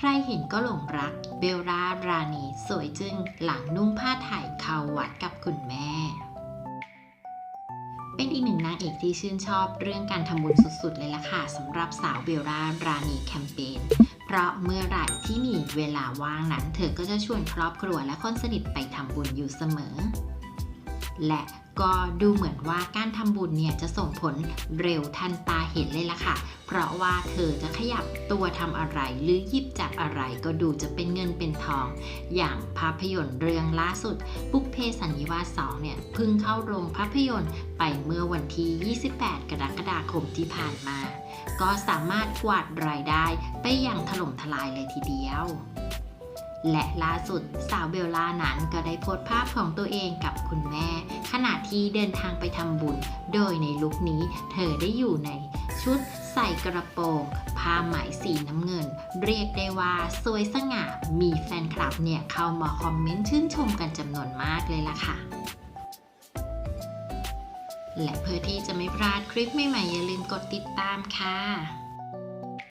ใครเห็นก็หลงรัก เบลล่ารานีสวยจึงหลังนุ่งผ้าไทยเข้าวัดกับคุณแม่ เป็นอีกหนึ่งนางเอกที่ชื่นชอบเรื่องการทำบุญสุดๆ เลยล่ะค่ะสำหรับสาวเบลล่ารานีแคมเปญเพราะเมื่อไหร่ที่มีเวลาว่างนั้น เธอก็จะชวนครอบครัวและคนสนิทไปทำบุญอยู่เสมอ และ ก็ดูเหมือนว่าการทำบุญเนี่ยจะส่งผลเร็วทันตาเห็นเลยล่ะค่ะ เพราะว่าเธอจะขยับตัวทำอะไรหรือหยิบจับอะไรก็ดูจะเป็นเงินเป็นทอง อย่างภาพยนตร์เรื่องล่าสุด บุกเพสันนิวาส2เนี่ยพิ่งเข้าโรงภาพยนตร์ไปเมื่อวันที่ 28 กรกฎาคมที่ผ่านมา ก็สามารถกวาดรายได้ไปอย่างถล่มทลายเลยทีเดียวและล่าสุดสาวเบลล่านั้นก็ได้โพสต์ภาพของตัวเองกับคุณแม่ ณะที่เดินทางไปทำบุญ โดยในลุคนี้เธอได้อยู่ในชุดใส่กระโปรงผ้าไหมสีน้ำเงิน เรียกได้ว่าสวยสง่า มีแฟนคลับเนี่ยเข้ามาคอมเมนต์ชื่นชมกันจำนวนมากเลยล่ะค่ะ และเพื่อที่จะไม่พลาดคลิปใหม่ๆอย่าลืมกดติดตามค่ะ